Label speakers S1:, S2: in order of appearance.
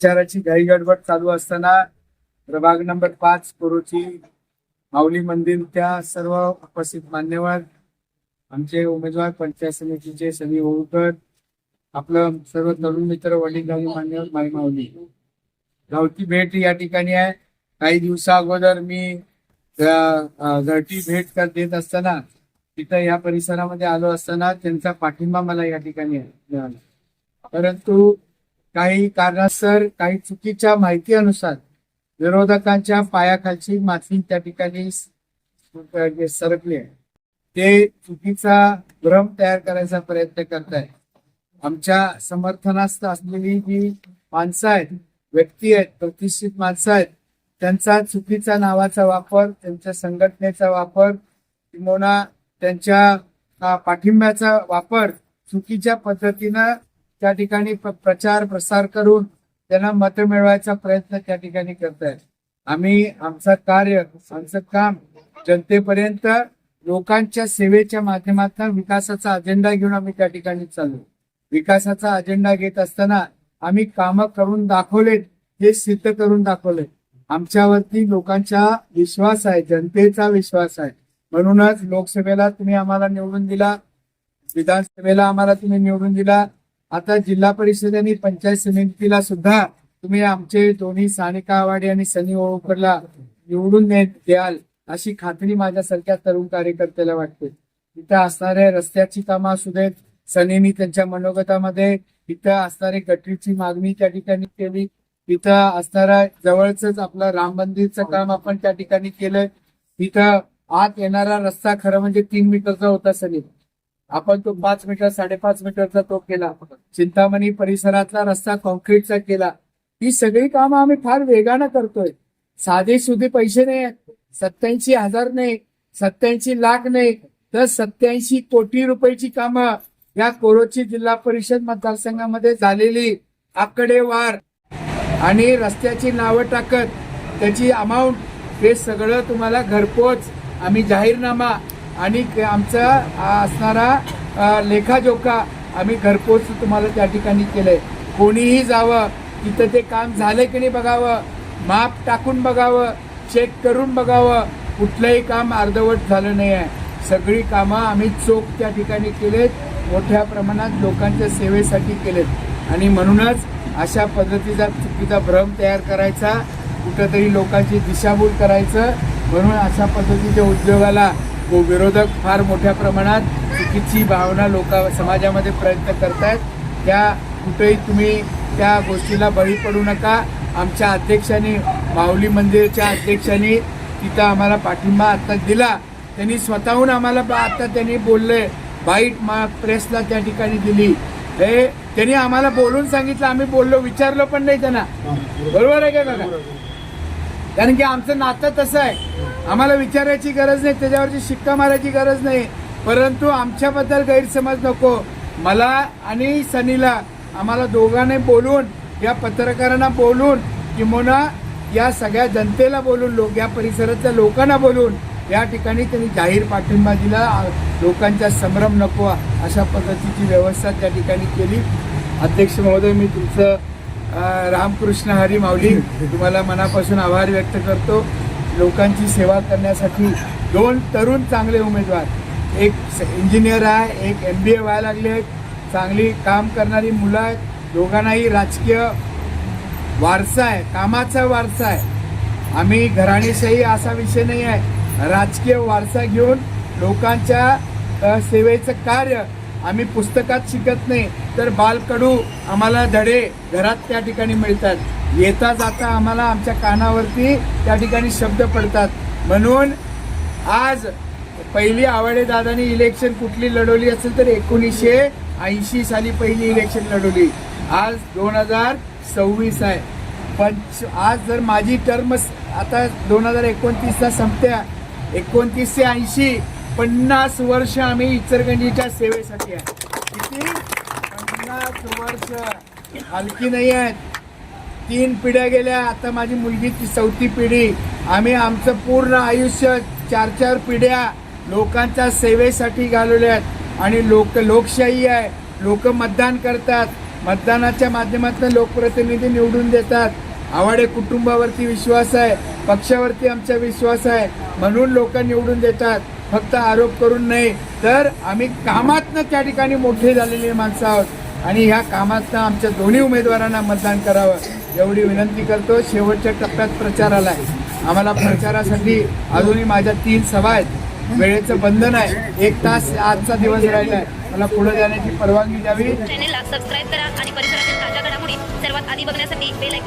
S1: प्रचाराची घाईगडबड चालू असताना प्रभाग नंबर पाच कोरोची माऊली मंदिर त्या सर्व उपस्थित मान्यवर आमचे उमेदवार पंचायत समितीचे सनी होळकर आपलं सर्व तरुण मित्र वडीलधारी मान्यवर माई माऊली. गावठी भेट या ठिकाणी आहे. काही दिवसा अगोदर मी घरटी भेट कर देत असताना तिथं या परिसरामध्ये आलो असताना त्यांचा पाठिंबा मला या ठिकाणी आहे मिळाला. परंतु काही कारणासर काही चुकीच्या माहितीनुसार विरोधकांच्या पायाखालची माती त्या ठिकाणी म्हणजे सरकली आहे. ते चुकीचा भ्रम तयार करायचा प्रयत्न करतायत. आमच्या समर्थनास्त असलेली जी माणसं आहेत व्यक्ती आहेत प्रतिष्ठित माणसं आहेत त्यांचा चुकीचा नावाचा वापर त्यांच्या संघटनेचा वापर किंवा त्यांच्या पाठिंब्याचा वापर चुकीच्या पद्धतीनं त्या ठिकाणी प्रचार प्रसार करून त्यांना मतं मिळवायचा प्रयत्न त्या ठिकाणी करतायत. आम्ही आमचं कार्य आमचं काम जनतेपर्यंत लोकांच्या सेवेच्या माध्यमातून विकासाचा अजेंडा घेऊन आम्ही त्या ठिकाणी चाललो. विकासाचा अजेंडा घेत असताना आम्ही कामं करून दाखवलेत हे सिद्ध करून दाखवले आमच्यावरती लोकांचा विश्वास आहे जनतेचा विश्वास आहे. म्हणूनच लोकसभेला तुम्ही आम्हाला निवडून दिला विधानसभेला आम्हाला तुम्ही निवडून दिला आता जिल्हा परिषद आणि पंचायत समितीला सुद्धा तुम्ही आमचे दोन्ही सानिका आवाडे आणि सनी ओळखरला निवडून द्याल अशी खात्री माझ्यासारख्या तरुण कार्यकर्त्याला वाटते. तिथं असणाऱ्या रस्त्याची कामं असू देत सनीनी त्यांच्या मनोगतामध्ये इथं असणारी गटरीची मागणी त्या ठिकाणी केली. तिथं असणारा जवळच आपलं राम मंदिरचं काम आपण त्या ठिकाणी केलंय. इथं आत येणारा रस्ता खरं म्हणजे तीन मीटरचा होता सनी. आपण तो पाच मीटर साडेपाच मीटरचा तो केला. चिंतामणी परिसरातला रस्ता कॉन्क्रीटचा केला. ही सगळी कामं आम्ही फार वेगानं करतोय. साधे सुधे पैसे नाही आहेत. सत्याऐंशी हजार नाही सत्याऐंशी लाख नाही. तर सत्याऐंशी कोटी रुपयाची कामं या कोरोची जिल्हा परिषद मतदारसंघामध्ये झालेली आकडेवार आणि रस्त्याची नावं टाकत त्याची अमाऊंट हे सगळं तुम्हाला घरपोच आम्ही जाहीरनामा आणि आमचा असणारा लेखाजोखा आम्ही घरपोच तुम्हाला त्या ठिकाणी केलंय. कोणीही जावं तिथं ते काम झालं की नाही बघावं माप टाकून बघावं चेक करून बघावं कुठलंही काम अर्धवट झालं नाही आहे. सगळी कामं आम्ही चोख त्या ठिकाणी केलेत मोठ्या प्रमाणात लोकांच्या सेवेसाठी केलेत. आणि म्हणूनच अशा पद्धतीचा चुकीचा भ्रम तयार करायचा कुठंतरी लोकांची दिशाभूल करायचं म्हणून अशा पद्धतीच्या उद्योगाला विरोधक फार मोठ्या प्रमाणात चुकीची भावना लोक समाजामध्ये प्रयत्न करतायत. त्या कुठेही तुम्ही त्या गोष्टीला बळी पडू नका. आमच्या अध्यक्षांनी माऊली मंदिरच्या अध्यक्षांनी तिथं आम्हाला पाठिंबा आता दिला. त्यांनी स्वतःहून आम्हाला ब- आता त्यांनी बोलले बाईट मा प्रेसला त्या ठिकाणी दिली. हे त्यांनी आम्हाला बोलून सांगितलं. आम्ही बोललो विचारलो पण नाही त्यांना. बरोबर आहे का बघा कारण की आमचं नातं तसं आहे. आम्हाला विचारायची गरज नाही त्याच्यावरची शिक्का मारायची गरज नाही. परंतु आमच्याबद्दल गैरसमज नको. मला आणि सनीला आम्हाला दोघांनी बोलून या पत्रकारांना बोलून किंवा या सगळ्या जनतेला बोलून लोक या परिसरातल्या लोकांना बोलून या ठिकाणी त्यांनी जाहीर पाठिंबा दिला लोकांचा संभ्रम नको अशा पद्धतीची व्यवस्था त्या ठिकाणी केली. अध्यक्ष महोदय मी तुमचं रामकृष्ण हरी माऊली तुम्हाला मनापासून आभार व्यक्त करतो. लोकांची सेवा करण्यासाठी दोन तरुण चांगले उमेदवार. एक इंजिनियर आहे एक एम बी ए व्हायला लागले आहेत. चांगली काम करणारी मुलं आहेत. दोघांनाही राजकीय वारसा आहे कामाचा वारसा आहे. आम्ही घराणेशाही असा विषय नाही आहे. राजकीय वारसा घेऊन लोकांच्या सेवेचं कार्य आम्ही पुस्तकात शिकत नाही तर बालकडू आम्हाला धडे घरात त्या ठिकाणी मिळतात. येता जाता आम्हाला आमच्या कानावरती त्या ठिकाणी शब्द पडतात. म्हणून आज पहिली आवाडे दादानी इलेक्शन कुठली लढवली असेल तर एकोणीसशे ऐंशी साली पहिली इलेक्शन लढवली. आज दोन हजार सव्वीस आहे. पंच आज जर माझी टर्म आता दोन हजार एकोणतीसला संपत्या एकोणतीसशे ऐंशी पन्नास वर्ष आम्ही इचरगंजीच्या सेवेसाठी आहे. किती? पन्नास वर्ष. हलकी नाही आहेत. तीन पिढ्या गेल्या आता माझी मुलगीची चौथी पिढी. आम्ही आमचं पूर्ण आयुष्य चार चार पिढ्या लोकांच्या सेवेसाठी घालवल्या आहेत. आणि लोक लोकशाही आहे. लोक मतदान करतात. मतदानाच्या माध्यमातून लोकप्रतिनिधी निवडून देतात. आवाडे कुटुंबावरती विश्वास आहे. पक्षावरती आमचा विश्वास आहे. म्हणून लोक निवडून देतात. फक्त आरोप करून नाही तर आम्ही कामातनं त्या ठिकाणी मोठे झालेले माणसं आहोत. आणि ह्या कामातनं आमच्या दोन्ही उमेदवारांना मतदान करावं एवढी विनंती करतो. शेवटच्या टप्प्यात प्रचार आहे. आम्हाला प्रचारासाठी अजूनही माझ्या तीन सभा आहेत. वेळेचं बंधन आहे. एक तास आजचा दिवस राहिला आहे. मला पुढे जाण्याची परवानगी द्यावी.
S2: चॅनेलला सबस्क्राईब करा आणि परिसरातील ताज्या घडामोडी सर्वात आधी बघण्यासाठी बेल